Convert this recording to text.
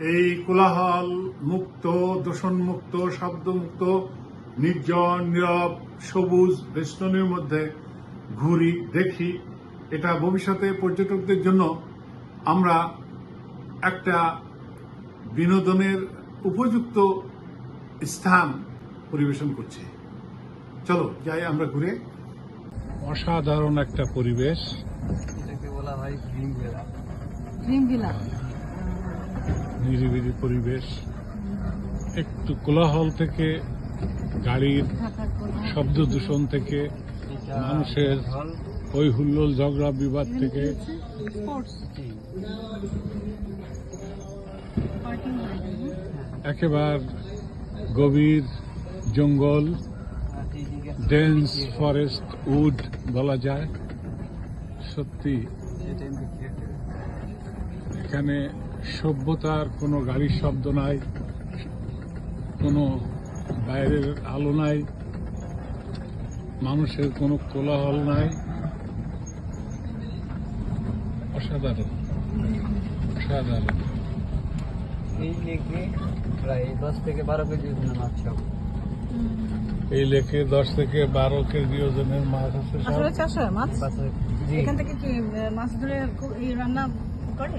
এই কোলাহল মুক্ত দূষণ মুক্ত শব্দ মুক্ত নির্জন নীরব সবুজ বেষ্টনীর মধ্যে ঘুরি দেখি এটা ভবিষ্যতে পর্যটকদের জন্য আমরা একটা বিনোদনের উপযুক্ত স্থান পরিবেশন করছি। চলো যাই আমরা ঘুরে। অসাধারণ একটা পরিবেশ। এটাকে বলা হয় গ্রিন ভেলা ভিলা নিরিবিলি পরিবেশ, একটু কোলাহল থেকে, গাড়ির শব্দ দূষণ থেকে, মানুষের ওই হুল্লোল ঝগড়া বিবাদ থেকে। একেবারে গভীর জঙ্গল ডেন্স ফরেস্ট উড বলা যায়। সত্যি, এখানে সভ্যতার কোনো গাড়ির শব্দ নাই কোনো বাইরের আলো নাই মানুষের কোনো কোলাহল নাই। অসাধারণ অসাধারণ। এই লেকে প্রায় দশ থেকে বারো কেজি ওজনের মাছ সব। এই লেকে দশ থেকে বারো কেজি ওজনের মাছ আছে আসলে চাষ হয় মাছ? এখান থেকে কি মাছ ধরে এই রান্না করে?